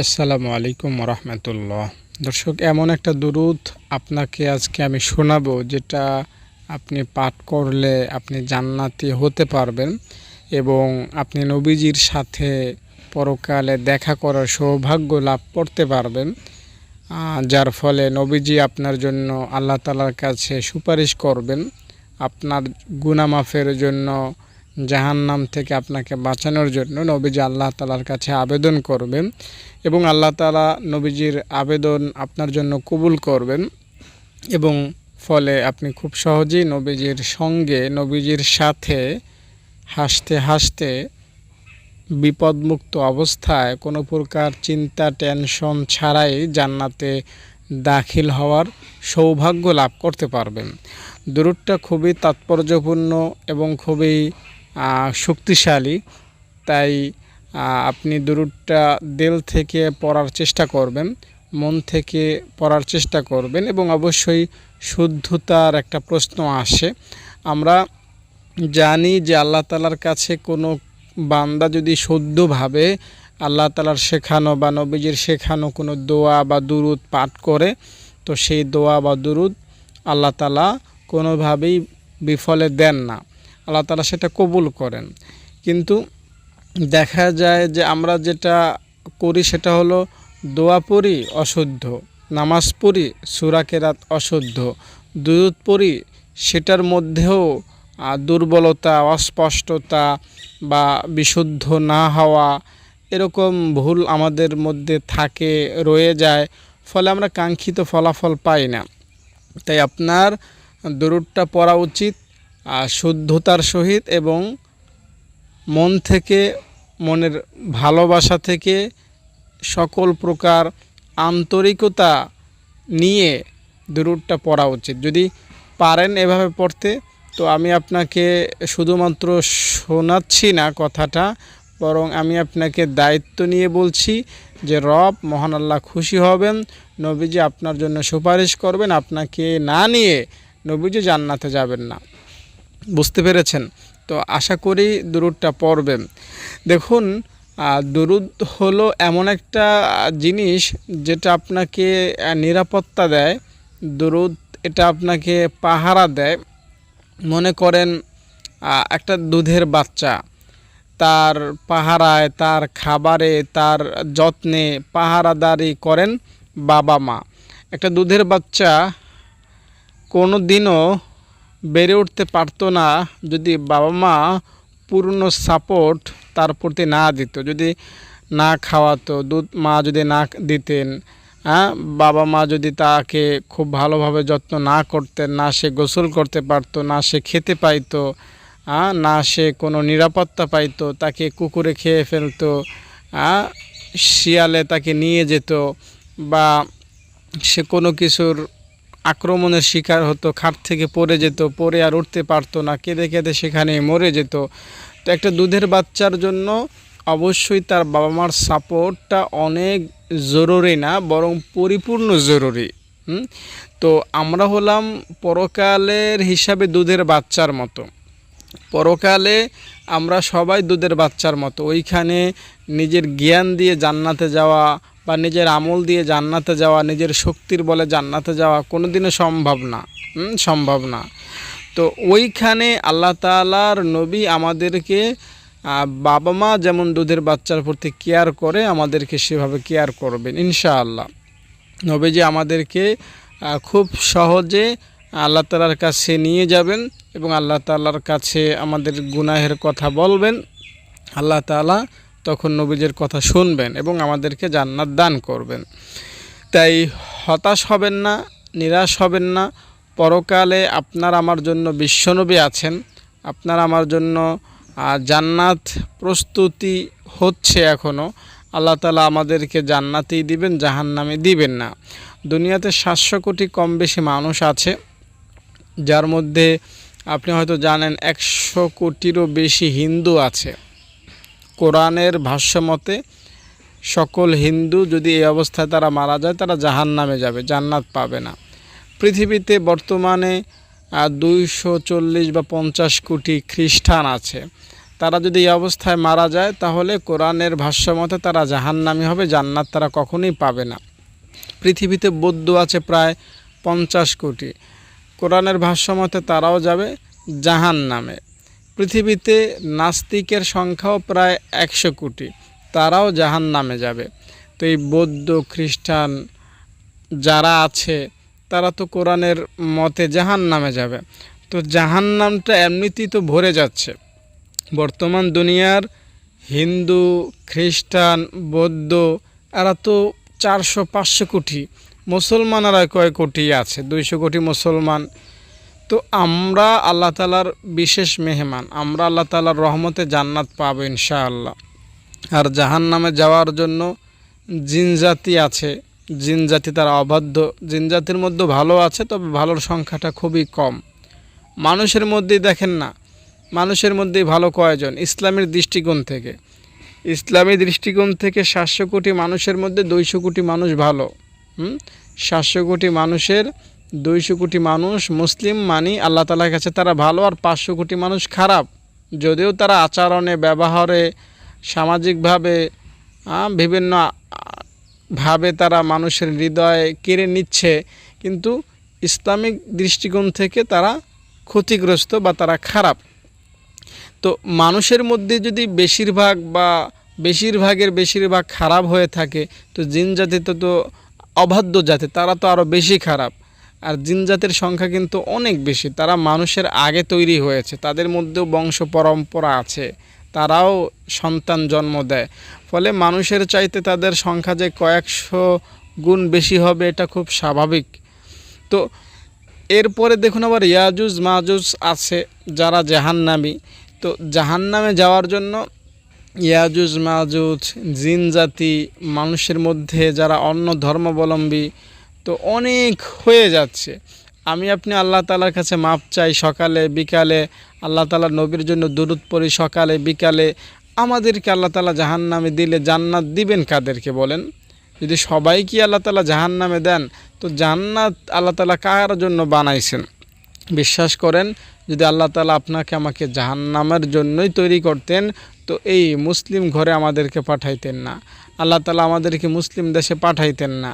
আসসালামু আলাইকুম রহমতুল্লাহ দর্শক, এমন একটা দুরুদ আপনাকে আজকে আমি শোনাবো যেটা আপনি পাঠ করলে আপনি জান্নাতি হতে পারবেন এবং আপনি নবীজির সাথে পরকালে দেখা করার সৌভাগ্য লাভ করতে পারবেন। যার ফলে নবীজি আপনার জন্য আল্লাহ তালার কাছে সুপারিশ করবেন। আপনার গুনামাফের জন্য জাহান্নাম থেকে আপনাকে বাঁচানোর জন্য নবীজি আল্লাহ তালার কাছে আবেদন করবেন এবং আল্লাহ তালা নবীজির আবেদন আপনার জন্য কবুল করবেন এবং ফলে আপনি খুব সহজেই নবীজির সঙ্গে, নবীজির সাথে হাসতে হাসতে বিপদমুক্ত অবস্থায় কোনো প্রকার চিন্তা, টেনশন ছাড়াই জান্নাতে দাখিল হওয়ার সৌভাগ্য লাভ করতে পারবেন। দূরটা খুবই তাৎপর্যপূর্ণ এবং খুবই শক্তিশালী, তাই আপনি দূরটা দিল থেকে পড়ার চেষ্টা করবেন, মন থেকে পড়ার চেষ্টা করবেন এবং অবশ্যই শুদ্ধতার একটা প্রশ্ন আসে। আমরা জানি যে আল্লাহ তালার কাছে কোনো বান্দা যদি শুদ্ধভাবে আল্লাহ তালার শেখানো বা নবীজির শেখানো কোনো দোয়া বা দুরুদ পাঠ করে, তো সেই দোয়া বা দুরুদ আল্লাহ তালা কোনোভাবেই বিফলে দেন না। আল্লাহ তালা সেটা কবুল করেন। কিন্তু দেখা যায় যে আমরা যেটা করি সেটা হলো দোয়া পড়ি অশুদ্ধ, নামাজ পড়ি সুরা কেরাত অশুদ্ধ দুধ পড়ি সেটার মধ্যেও দুর্বলতা, অস্পষ্টতা বা বিশুদ্ধ না হওয়া এরকম ভুল আমাদের মধ্যে থাকে, রয়ে যায়, ফলে আমরা কাঙ্ক্ষিত ফলাফল পাই না। তাই আপনার দরুদটা পড়া উচিত শুদ্ধতার সহিত এবং মন থেকে, মনের ভালোবাসা থেকে সকল প্রকার আন্তরিকতা নিয়ে দূরটা পড়া উচিত। যদি পারেন এভাবে পড়তে, তো আমি আপনাকে শুধুমাত্র শোনাচ্ছি না কথাটা, বরং আমি আপনাকে দায়িত্ব নিয়ে বলছি যে, রব মহান আল্লাহ খুশি হবেন, নবীজি আপনার জন্য সুপারিশ করবেন, আপনাকে না নিয়ে নবীজি জান্নাতে যাবেন না। বুঝতে পেরেছেন? তো আশা করি দুরুদটা পড়বেন। দেখুন দুরুদ হলো এমন একটা জিনিস যেটা আপনাকে নিরাপত্তা দেয়। দুরুদ এটা আপনাকে পাহারা দেয়। মনে করেন একটা দুধের বাচ্চা, তার পাহারায়, তার খাবারে, তার যত্নে পাহারাদারি করেন বাবা মা। একটা দুধের বাচ্চা কোনো দিনও বেড়ে উঠতে পারতো না যদি বাবা মা পূর্ণ সাপোর্ট তার প্রতি না দিত, যদি না খাওয়াতো, দুধ মা যদি না দিতেন হ্যাঁ বাবা মা যদি তাকে খুব ভালোভাবে যত্ন না করতেন, না সে গোসল করতে পারতো, না সে খেতে পাইতো হ্যাঁ না সে কোনো নিরাপত্তা পাইতো, তাকে কুকুরে খেয়ে ফেলতো হ্যাঁ শিয়ালে তাকে নিয়ে যেত বা সে কোনো কিছুর আক্রমণের শিকার হতো, খাট থেকে পড়ে যেত, পড়ে আর উঠতে পারতো না, কেঁদে কেঁদে সেখানে মরে যেত। তো একটা দুধের বাচ্চার জন্য অবশ্যই তার বাবা মার সাপোর্টটা অনেক জরুরি না, বরং পরিপূর্ণ জরুরি। তো আমরা হলাম পরকালের হিসাবে দুধের বাচ্চার মতো। পরকালে আমরা সবাই দুধের বাচ্চার মতো। ওইখানে নিজের জ্ঞান দিয়ে জান্নাতে যাওয়া বা নিজের আমল দিয়ে জান্নাতে যাওয়া, নিজের শক্তির বলে জান্নাতে যাওয়া কোনো দিনও সম্ভব না। সম্ভব না। তো ওইখানে আল্লাহ তালার নবী আমাদেরকে বাবা মা যেমন দুধের বাচ্চার প্রতি কেয়ার করে, আমাদেরকে সেভাবে কেয়ার করবেন, ইনশাআল্লাহ। নবীজি আমাদেরকে খুব সহজে আল্লাহ তালার কাছে নিয়ে যাবেন এবং আল্লাহ তালার কাছে আমাদের গুনাহের কথা বলবেন। আল্লাহ তালা তখন নবীজের কথা শুনবেন এবং আমাদেরকে জান্নাত দান করবেন। তাই হতাশ হবেন না, নিরাশ হবেন না। পরকালে আপনার আমার জন্য বিশ্বনবী আছেন, আপনার আমার জন্য জান্নাত প্রস্তুতি হচ্ছে এখনও আল্লাহ তালা আমাদেরকে জান্নাতেই দিবেন জাহান্নামে দিবেন না। দুনিয়াতে সাতশো কোটি কম বেশি মানুষ আছে, যার মধ্যে আপনি হয়তো জানেন একশো কোটিরও বেশি হিন্দু আছে। কোরআনের ভাষ্যমতে সকল হিন্দু যদি এই অবস্থায় তারা মারা যায়, তারা জাহান নামে যাবে, জান্নাত পাবে না। পৃথিবীতে বর্তমানে দুইশো চল্লিশ বা পঞ্চাশ কোটি খ্রিস্টান আছে। তারা যদি এই অবস্থায় মারা যায়, তাহলে কোরআনের ভাষ্য মতে তারা জাহান্নামি হবে, জান্নাত তারা কখনোই পাবে না। পৃথিবীতে বৌদ্ধ আছে প্রায় পঞ্চাশ কোটি। কোরআনের ভাষ্য মতে তারাও যাবে জাহান নামে পৃথিবীতে নাস্তিকের সংখ্যাও প্রায় একশো কোটি। তারাও জাহান নামে যাবে। তো এই বৌদ্ধ, খ্রিস্টান যারা আছে, তারা তো কোরআনের মতে জাহান নামে যাবে। তো জাহান নামটা এমনিতেই তো ভরে যাচ্ছে। বর্তমান দুনিয়ার হিন্দু, খ্রিস্টান, বৌদ্ধ, এরা তো চারশো পাঁচশো কোটি। মুসলমানেরা কয় কোটি আছে? দুইশো কোটি মুসলমান। তো আমরা আল্লাহ তালার বিশেষ মেহমান, আমরা আল্লাহ তালার রহমতে জান্নাত পাবো ইনশাআল্লাহ। আর জাহান নামে যাওয়ার জন্য জিন জাতি আছে, জিন জাতি তারা অবাধ্য, জিন জাতির মধ্যে ভালো আছে, তবে ভালোর সংখ্যাটা খুবই কম। মানুষের মধ্যেই দেখেন না, মানুষের মধ্যেই ভালো কয়জন? ইসলামের দৃষ্টিকোণ থেকে। ইসলামী দৃষ্টিকোণ থেকে সাতশো কোটি মানুষের মধ্যে দুইশো কোটি মানুষ ভালো, হুম? সাতশো কোটি মানুষের দুইশো কোটি মানুষ মুসলিম মানি আল্লাহ তালার কাছে তারা ভালো আর পাঁচশো কোটি মানুষ খারাপ। যদিও তারা আচরণে, ব্যবহারে, সামাজিকভাবে বিভিন্ন ভাবে তারা মানুষের হৃদয় কেড়ে নিচ্ছে, কিন্তু ইসলামিক দৃষ্টিকোণ থেকে তারা ক্ষতিগ্রস্ত বা তারা খারাপ। তো মানুষের মধ্যে যদি বেশিরভাগ বা বেশিরভাগের বেশিরভাগ খারাপ হয়ে থাকে, তো জিন জাতি তো তো অবাধ্য জাতি, তারা তো আরও বেশি খারাপ। আর জিন জাতির সংখ্যা কিন্তু অনেক বেশি। তারা মানুষের আগে তৈরি হয়েছে, তাদের মধ্যেও বংশ পরম্পরা আছে, তারাও সন্তান জন্ম দেয়। ফলে মানুষের চাইতে তাদের সংখ্যা যে কয়েকশো গুণ বেশি হবে, এটা খুব স্বাভাবিক। তো এরপরে দেখুন আবার ইয়াজুজ মাজুজ আছে, যারা জাহান্নামী। তো জাহান্নামে যাওয়ার জন্য ইয়াজুজ, মাজুজ, জিন জাতি, মানুষের মধ্যে যারা অন্য ধর্মাবলম্বী তো অনেক হয়ে যাচ্ছে। আমি আপনি আল্লাহ তালার কাছে মাপ চাই সকালে, বিকালে, আল্লাহ তালার নবীর জন্য দূরত পড়ি সকালে, বিকালে। আমাদেরকে আল্লাহ তালা জাহান নামে দিলে জান্নাত দিবেন কাদেরকে বলেন? যদি সবাই কি আল্লাহ তালা জাহান নামে দেন, তো জান্নাত আল্লাহ তালা কার জন্য বানাইছেন? বিশ্বাস করেন যদি আল্লাহ তালা আপনাকে আমাকে জাহান্নামের জন্যই তৈরি করতেন, তো এই মুসলিম ঘরে আমাদেরকে পাঠাইতেন না। আল্লাহ তালা আমাদেরকে মুসলিম দেশে পাঠাইতেন না।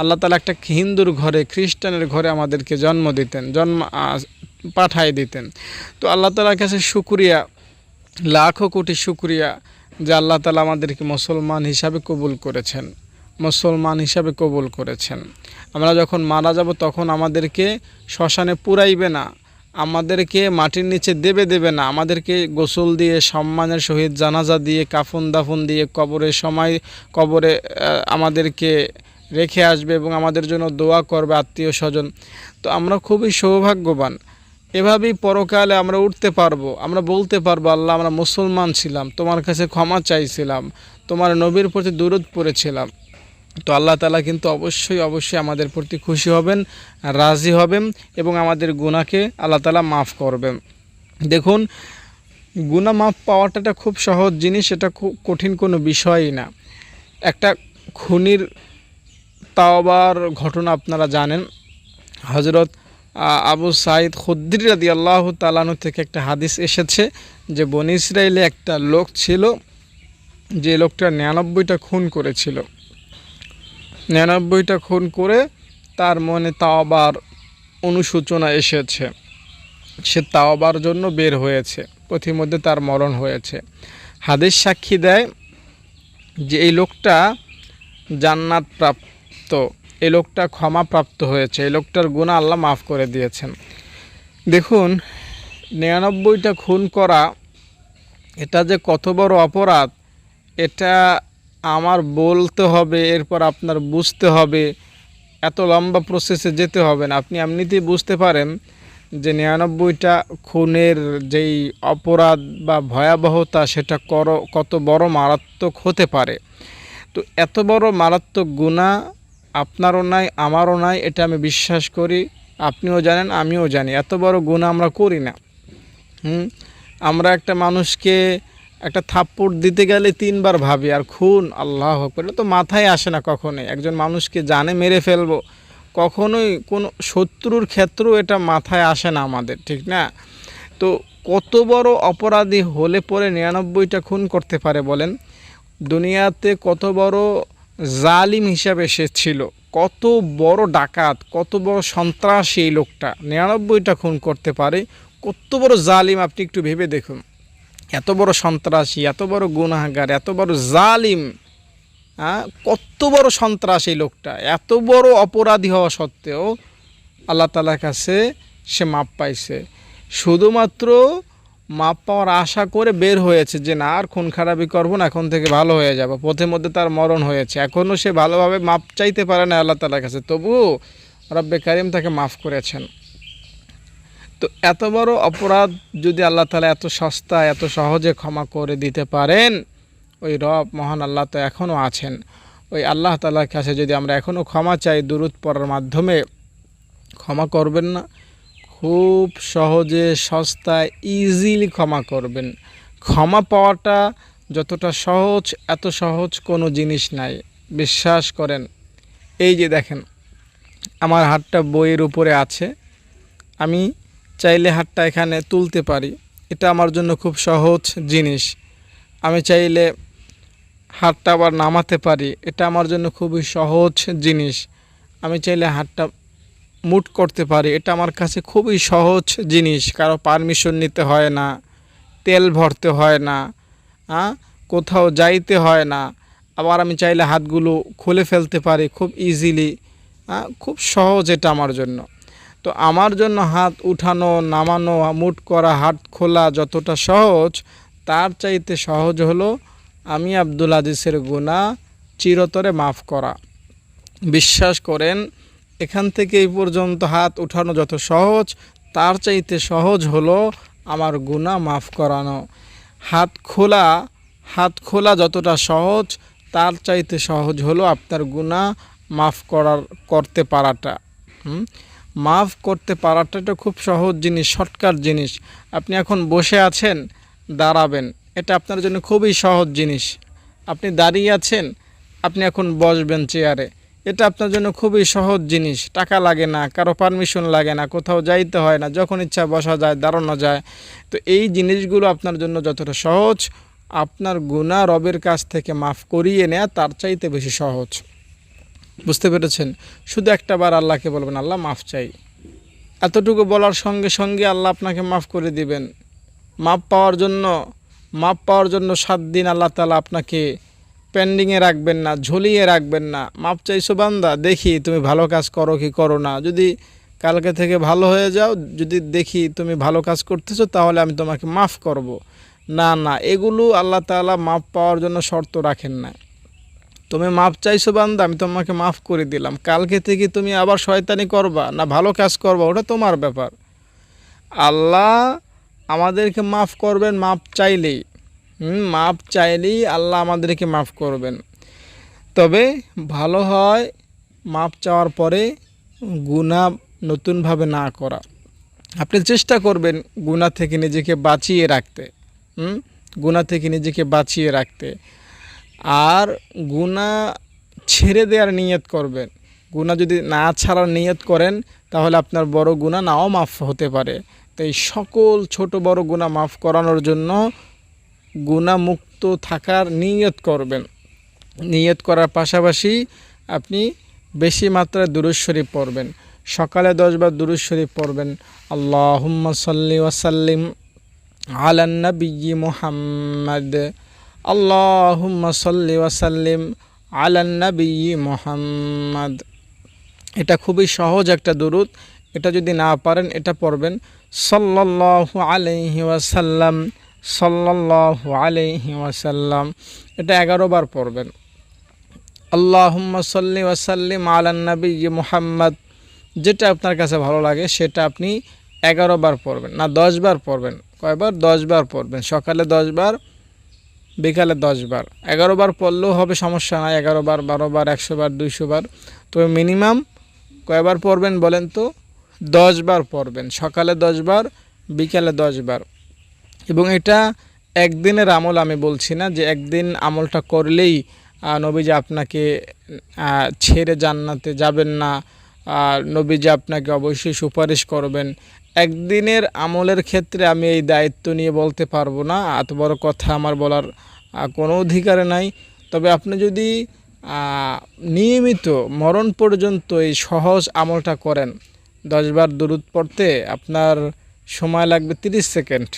আল্লাহ তালা একটা হিন্দুর ঘরে, খ্রিস্টানের ঘরে আমাদেরকে জন্ম দিতেন, জন্ম পাঠাই দিতেন। তো আল্লাহ তালার কাছে শুক্রিয়া, লাখো কোটি শুক্রিয়া যে আল্লাহ তালা আমাদেরকে মুসলমান হিসাবে কবুল করেছেন, মুসলমান হিসাবে কবুল করেছেন। আমরা যখন মারা যাব তখন আমাদেরকে শ্মশানে পুরাইবে না আমাদেরকে মাটির নিচে দেবে দেবে না। আমাদেরকে গোসল দিয়ে, সম্মানের সহিত জানাজা দিয়ে, কাফন দাফন দিয়ে কবরের সময়, কবরে আমাদেরকে রেখে আসবে এবং আমাদের জন্য দোয়া করবে আত্মীয় স্বজন। তো আমরা খুবই সৌভাগ্যবান। এভাবেই পরকালে আমরা উঠতে পারব। আমরা বলতে পারব, আল্লাহ, আমরা মুসলমান ছিলাম। তোমার কাছে ক্ষমা চাইছিলাম। তোমার নবীর প্রতি দূরত পড়েছিলাম। তো আল্লাহ তালা কিন্তু অবশ্যই অবশ্যই আমাদের প্রতি খুশি হবেন, রাজি হবেন এবং আমাদের গুনাহকে আল্লাহ তালা মাফ করবেন। দেখুন, গুনাহ মাফ পাওয়াটা একটা খুব সহজ জিনিস, এটা খুব কঠিন কোনো বিষয়ই না। একটা খুনির তাওবার ঘটনা আপনারা জানেন। হজরত আবু সাইদ খুদ্দির রাদি আল্লাহ তালানু থেকে একটা হাদিস এসেছে যে বনি ইসরায়েলে একটা লোক ছিল, যে লোকটা নিরানব্বইটা খুন করেছিল। নিরানব্বইটা খুন করে তার মনে তাওবার অনুসূচনা এসেছে। সে তাওবার জন্য বের হয়েছে, পথিমধ্যে তার মরণ হয়েছে। হাদিস সাক্ষী দেয় যে এই লোকটা জান্নাত প্রাপ্ত এই লোকটা ক্ষমা প্রাপ্ত হয়েছে, এই লোকটার গুণা আল্লাহ মাফ করে দিয়েছেন। দেখুন, নিরানব্বইটা খুন করা, এটা যে কত বড় অপরাধ, এটা আমার বলতে হবে, এরপর আপনার বুঝতে হবে। এত লম্বা প্রসেসে যেতে হবে না। আপনি এমনিতেই বুঝতে পারেন যে নিরানব্বইটা খুনের যেই অপরাধ বা ভয়াবহতা, সেটা কর, কত বড় মারাত্মক হতে পারে। তো এত বড় মারাত্মক গুণা আপনারও নাই, আমারও নাই, এটা আমি বিশ্বাস করি। আপনিও জানেন, আমিও জানি। এত বড় গুণা আমরা করি না। হুম? আমরা একটা মানুষকে একটা থাপ্পড় দিতে গেলে তিনবার ভাবি, আর খুন? আল্লাহ করে তো মাথায় আসে না কখনোই। একজন মানুষকে জানে মেরে ফেলব, কখনোই কোনো শত্রুর ক্ষেত্রেও এটা মাথায় আসে না আমাদের, ঠিক না? তো কত বড় অপরাধী হলে পরে নিরানব্বইটা খুন করতে পারে বলেন? দুনিয়াতে কত বড় জালিম হিসাবে সে ছিল, কত বড় ডাকাত, কত বড় সন্ত্রাসী এই লোকটা, নিরানব্বইটা খুন করতে পারে, কত বড় জালিম, আপনি একটু ভেবে দেখুন। এত বড় সন্ত্রাসী, এত বড় গুনাহগার, এত বড় জালিম হ্যাঁ? কত বড় সন্ত্রাস এই লোকটা, এত বড় অপরাধী হওয়া সত্ত্বেও আল্লাহ তালার কাছে সে মাপ পাইছে। শুধুমাত্র মাপ পাওয়ার আশা করে বের হয়েছে যে, না, আর খুন খারাপি করব না, এখন থেকে ভালো হয়ে যাব। পথের মধ্যে তার মরণ হয়েছে। এখনও সে ভালোভাবে মাপ চাইতে পারে না আল্লাহ তালার কাছে। তবুও রব্বে কারিম তাকে মাফ করেছেন। তো এত বড় অপরাধ যদি আল্লাহ তালা এত সস্তা, এত সহজে ক্ষমা করে দিতে পারেন, ওই রব মহান আল্লাহ তো এখনও আছেন। ওই আল্লাহ তালার কাছে যদি আমরা এখনও ক্ষমা চাই দূরত পড়ার মাধ্যমে, ক্ষমা করবেন না, খুব সহজে সস্তায় ইজিলি ক্ষমা করবেন। ক্ষমা পাওয়াটা যতটা সহজ, এত সহজ কোনো জিনিস নাই। বিশ্বাস করেন, এই যে দেখেন, আমার হাতটা বইয়ের উপরে আছে। আমি চাইলে হাতটা এখানে তুলতে পারি। এটা আমার জন্য খুব সহজ জিনিস। আমি চাইলে হাতটা আবার নামাতে পারি। এটা আমার জন্য খুবই সহজ জিনিস। আমি চাইলে হাতটা মুট করতে পারি। এটা আমার কাছে খুবই সহজ জিনিস। কারও পারমিশন নিতে হয় না। তেল ভরতে হয় না। হ্যাঁ কোথাও যাইতে হয় না। আবার আমি চাইলে হাতগুলো খুলে ফেলতে পারি খুব ইজিলি খুব সহজ এটা আমার জন্য। তো আমার জন্য হাত উঠানো, নামানো মুট করা, হাত খোলা যতটা সহজ, তার চাইতে সহজ হলো আমি আব্দুল আজিজের গুণা চিরতরে মাফ করা। বিশ্বাস করেন, এখান থেকে এই পর্যন্ত হাত উঠানো যত সহজ, তার চাইতে সহজ হলো আমার গুণা মাফ করানো। হাত খোলা হাত খোলা যতটা সহজ, তার চাইতে সহজ হলো আপনার গুণা মাফ করার, করতে পারাটা। হুম? মাফ করতে পারাটা এটা খুব সহজ জিনিস, শর্টকাট জিনিস। আপনি এখন বসে আছেন, দাঁড়াবেন। এটা আপনার জন্য খুবই সহজ জিনিস। আপনি দাঁড়িয়ে আছেন, আপনি এখন বসবেন চেয়ারে। এটা আপনার জন্য খুবই সহজ জিনিস। টাকা লাগে না, কারও পারমিশন লাগে না, কোথাও যাইতে হয় না, যখন ইচ্ছা বসা যায়, দাঁড়ানো যায়। তো এই জিনিসগুলো আপনার জন্য যতটা সহজ, আপনার গুণা রবের কাছ থেকে মাফ করিয়ে নেয়া তার চাইতে বেশি সহজ। বুঝতে পেরেছেন? শুধু একটা বার আল্লাহকে বলবেন, আল্লাহ মাফ চাই। এতটুকু বলার সঙ্গে সঙ্গে আল্লাহ আপনাকে মাফ করে দিবেন। মাপ পাওয়ার জন্য, মাপ পাওয়ার জন্য সাত দিন আল্লাহ তালা আপনাকে পেন্ডিংয়ে রাখবেন না, ঝুলিয়ে রাখবেন না। মাপ চাইছো বান্দা, দেখি তুমি ভালো কাজ করো কি করো না। যদি কালকে থেকে ভালো হয়ে যাও, যদি দেখি তুমি ভালো কাজ করতেছো, তাহলে আমি তোমাকে মাফ করব। না না, এগুলো আল্লাহ তালা মাপ পাওয়ার জন্য শর্ত রাখেন না। তুমি মাপ চাইছো বান্দা, আমি তোমাকে মাফ করে দিলাম। কালকে থেকে তুমি আবার শয়তানি করবা, না ভালো কাজ করবা, ওটা তোমার ব্যাপার। আল্লাহ আমাদেরকে মাফ করবেন মাপ চাইলেই। হুম, মাপ চাইলেই আল্লাহ আমাদেরকে মাফ করবেন। তবে ভালো হয় মাপ চাওয়ার পরে গুণা নতুনভাবে না করা। আপনি চেষ্টা করবেন গুণা থেকে নিজেকে বাঁচিয়ে রাখতে। হুম গুণা থেকে নিজেকে বাঁচিয়ে রাখতে। আর গুণা ছেড়ে দেওয়ার নিয়ত করবেন। গুণা যদি না ছাড়ার নিয়ত করেন, তাহলে আপনার বড় গুণা নাও মাফ হতে পারে। তাই সকল ছোট বড় গুণা মাফ করানোর জন্য গুণামুক্ত থাকার নিয়ত করবেন। নিয়ত করার পাশাপাশি আপনি বেশি মাত্রায় দুরুজ শরীফ পড়বেন। সকালে দশবার দুরুজ শরীফ পড়বেন। আল্লাহুম্মা সাল্লি ওয়াসাল্লিম আলান্নবী মুহাম্মদ। আল্লাহুম্মা সাল্লি ওয়াসাল্লিম আলান্নবী মুহাম্মদ। এটা খুবই সহজ একটা দুরুদ। এটা যদি না পারেন, এটা পড়বেন। সাল্লাল্লাহু আলাইহি ওয়াসাল্লাম সাল্লাল্লাহু আলাইহি ওয়াসাল্লাম এটা এগারো বার পড়বেন। আল্লাহুম্মা সাল্লি ওয়াসাল্লিম আলান নবী মুহাম্মদ। যেটা আপনার কাছে ভালো লাগে, সেটা আপনি এগারো বার পড়বেন। না, দশ বার পড়বেন। কয়বার? দশ বার পড়বেন। সকালে দশ বার বিকালে দশ বার। এগারো বার পড়লেও হবে সমস্যা নাই, এগারো বার, বারো বার, একশো বার, দুইশো বার। তবে মিনিমাম কয়বার পড়বেন বলেন তো? দশ বার পড়বেন, সকালে দশ বার, বিকালে দশ বার। এবং এটা একদিনের আমল আমি বলছি না যে একদিন আমলটা করলেই নবীজি আপনাকে ছেড়ে জান্নাতে যাবেন না আর নবীজি আপনাকে অবশ্যই সুপারিশ করবেন। একদিনের আমলের ক্ষেত্রে আমি এই দায়িত্ব নিয়ে বলতে পারব না, এত বড় কথা আমার বলার কোনো অধিকার নাই। তবে আপনি যদি নিয়মিত মরণ পর্যন্ত এই সহজ আমলটা করেন দশবার দূরত পড়তে আপনার সময় লাগবে তিরিশ সেকেন্ড।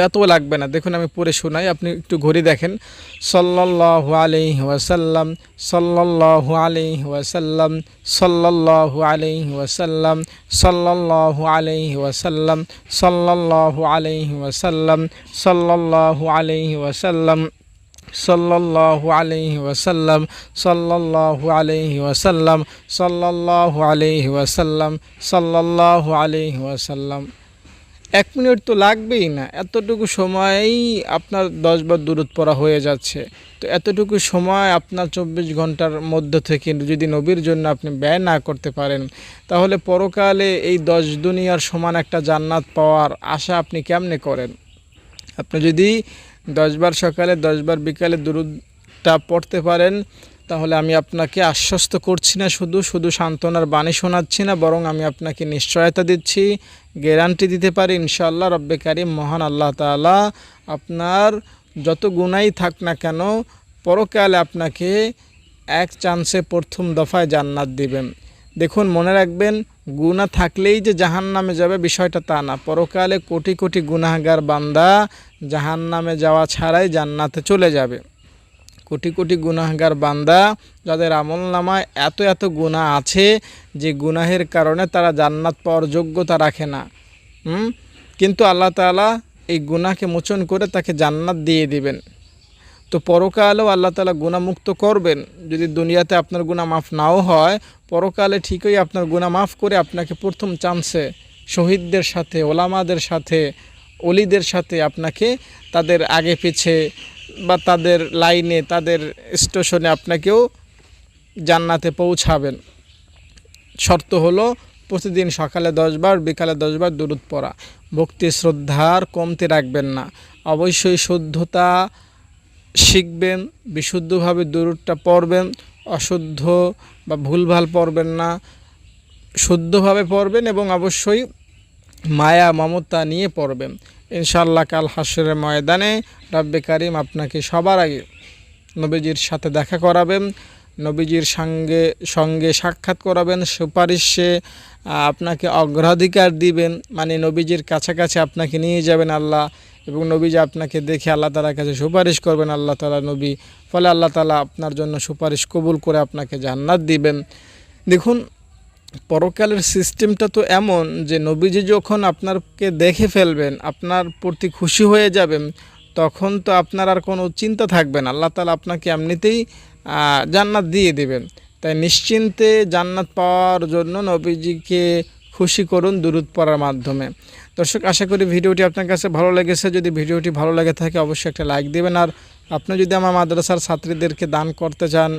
এত লাগবে না দেখুন আমি পড়ে শোনাই আপনি একটু ঘুরে দেখেন সল্লাহ আলি ওয়াসাল্লাম সল্লাহ আলি ওয়াসাল্লাম সল্লাহ আলি ওয়াসাল্লাম সল্লাহ আলি ওয়াসাল্লাম সল্লাহ আলি ওয়াসাল্লাম সল্লাহ আলি ওয়াসাল্লাম সাল্লাল্লাহু আলি ওয়াসাল্লাম সাল্লাল্লাহু আলি ওয়াসাল্লাম সাল্লাল্লাহু আলি ওয়াসাল্লাম সাল্লাল্লাহু আলি ওয়াসাল্লাম এক মিনিট তো লাগবেই না। এতটুকু সময়েই আপনার দশবার দূরত পড়া হয়ে যাচ্ছে। তো এতটুকু সময় আপনার চব্বিশ ঘণ্টার মধ্যে থেকে যদি নবীর জন্য আপনি ব্যয় না করতে পারেন, তাহলে পরকালে এই দশ দুনিয়ার সমান একটা জান্নাত পাওয়ার আশা আপনি কেমনে করেন? আপনি যদি দশবার সকালে দশবার বিকালে দূরটা পড়তে পারেন তাহলে আমি আপনাকে আশ্বস্ত করছি না শুধু শুধু সান্ত্বনার বাণী শোনাচ্ছি না, বরং আমি আপনাকে নিশ্চয়তা দিচ্ছি, গ্যারান্টি দিতে পারি, ইনশাআল্লাহ রব্বে কারিম, মহান আল্লাহ তাআলা আপনার যত গুণাই থাক না কেন, পরকালে আপনাকে এক চান্সে প্রথম দফায় জান্নাত দিবেন। দেখুন, মনে রাখবেন গুণা থাকলেই যে জাহান নামে যাবে বিষয়টা তা না। পরকালে কোটি কোটি গুনাহগার বান্দা জাহান নামে যাওয়া ছাড়াই জান্নাতে চলে যাবে। কোটি কোটি গুনাহগার বান্দা যাদের আমল নামায় এত এত গুণা আছে যে গুনাহের কারণে তারা জান্নাত পাওয়ার যোগ্যতা রাখে না। হুম? কিন্তু আল্লাহ তাআলা এই গুনাহকে মোচন করে তাকে জান্নাত দিয়ে দিবেন। তো পরকালেও আল্লাহ তালা গুণামুক্ত করবেন। যদি দুনিয়াতে আপনার গুণা মাফ নাও হয়, পরকালে ঠিকই আপনার গুণা মাফ করে আপনাকে প্রথম চান্সে শহীদদের সাথে, ওলামাদের সাথে অলিদের সাথে আপনাকে তাদের আগে পিছে বা তাদের লাইনে, তাদের স্টেশনে আপনাকেও জান্নাতে পৌঁছাবেন। শর্ত হলো প্রতিদিন সকালে দশবার, বিকালে দশবার দূরত পড়া। ভক্তি শ্রদ্ধার কমতে রাখবেন না। অবশ্যই শুদ্ধতা শিখবেন, বিশুদ্ধভাবে দূরটা পড়বেন, অশুদ্ধ বা ভুলভাল পড়বেন না। শুদ্ধভাবে পড়বেন এবং অবশ্যই মায়া মমতা নিয়ে পড়বেন ইনশাল্লাহ কাল হাসরের ময়দানে রাব্বে কারিম আপনাকে সবার আগে নবীজির সাথে দেখা করাবেন, নবীজির সঙ্গে সঙ্গে সাক্ষাৎ করাবেন, সুপারিশে আপনাকে অগ্রাধিকার দিবেন মানে নবীজির কাছাকাছি আপনাকে নিয়ে যাবেন আল্লাহ এবং নবীজি আপনাকে দেখে আল্লাহ তালার কাছে সুপারিশ করবেন, আল্লাহ তালা নবী, ফলে আল্লাহ তালা আপনার জন্য সুপারিশ কবুল করে আপনাকে জান্নাত দিবেন। দেখুন পরকালের সিস্টেমটা তো এমন যে নবীজি যখন আপনাকে দেখে ফেলবেন, আপনার প্রতি খুশি হয়ে যাবেন, তখন তো আপনার আর কোনো চিন্তা থাকবে না। আল্লাহ তালা আপনাকে এমনিতেই জান্নাত দিয়ে দেবেন। তাই নিশ্চিন্তে জান্নাত পাওয়ার জন্য নবীজিকে খুশি করুন দূরত পড়ার মাধ্যমে। দর্শক, আশা করি ভিডিওটি আপনার কাছে ভালো লেগেছে। যদি ভিডিওটি ভালো লেগে থাকে, অবশ্যই একটা লাইক দেবেন। আর আপনি যদি আমার মাদ্রাসার ছাত্রীদেরকে দান করতে চান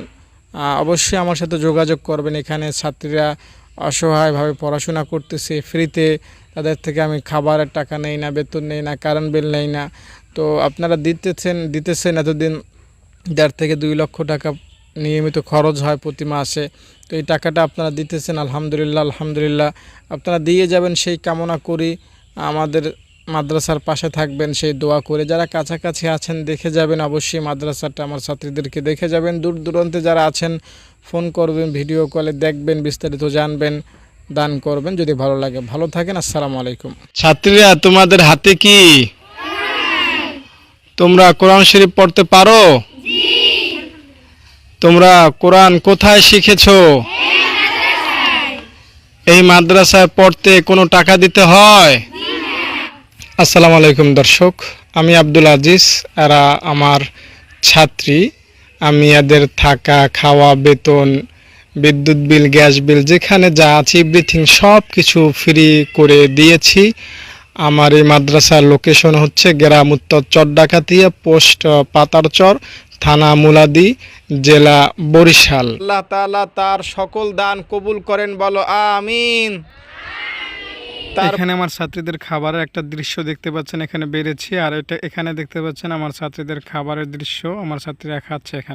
অবশ্যই আমার সাথে যোগাযোগ করবেন। এখানে ছাত্রীরা অসহায়ভাবে পড়াশোনা করতেছে ফ্রিতে তাদের থেকে আমি খাবারের টাকা নেই না, বেতন নেই না কারেন্ট বিল নেই না। তো আপনারা দিতেছেন দিতেছেন এতদিন, দেড় থেকে দুই লক্ষ টাকা নিয়মিত খরচ হয় প্রতি মাসে। তো এই টাকাটা আপনারা দিতেছেন, আলহামদুলিল্লাহ আলহামদুলিল্লাহ। আপনারা দিয়ে যাবেন সেই কামনা করি, আমাদের মাদ্রাসার পাশে থাকবেন, সেই দোয়া করে যারা কাছাকাছি আছেন দেখে যাবেন, অবশ্যই মাদ্রাসাটা আমার ছাত্রীদেরকে দেখে যাবেন। দূর দূরান্তে যারা আছেন, ফোন করবেন, ভিডিও কলে দেখবেন, বিস্তারিত জানবেন, দান করবেন, যদি ভালো লাগে। ভালো থাকেন, আসসালামু আলাইকুম। ছাত্রীরা, তোমাদের হাতে কি? তোমরা কোরআন শরীফ পড়তে পারো? তোমরা কোরআন কোথায় শিখেছো? এই মাদ্রাসায় পড়তে কোনো টাকা দিতে হয়? আসসালামু আলাইকুম দর্শক, আমি আব্দুল আজিজ, এরা আমার ছাত্রী। আমি এদের থাকা, খাওয়া, বেতন, বিদ্যুৎ বিল, গ্যাস বিল, যেখানে যা আছে এভরিথিং সব কিছু ফ্রি করে দিয়েছি। আমার এই মাদ্রাসার লোকেশন হচ্ছে গ্রাম উত্তর চর ডাকাতিয়া পোস্ট পাতারচর, থানা মুলাদি, জেলা বরিশাল। আল্লাহ তাআলা তার সকল দান কবুল করেন, বলো আমিন। এখানে আমার ছাত্রীদের খাবারের একটা দৃশ্য দেখতে পাচ্ছেন এখানে বেড়েছি, আর এটা এখানে দেখতে পাচ্ছেন আমার ছাত্রীদের খাবারের দৃশ্য, আমার ছাত্রীরা খাচ্ছে এখানে।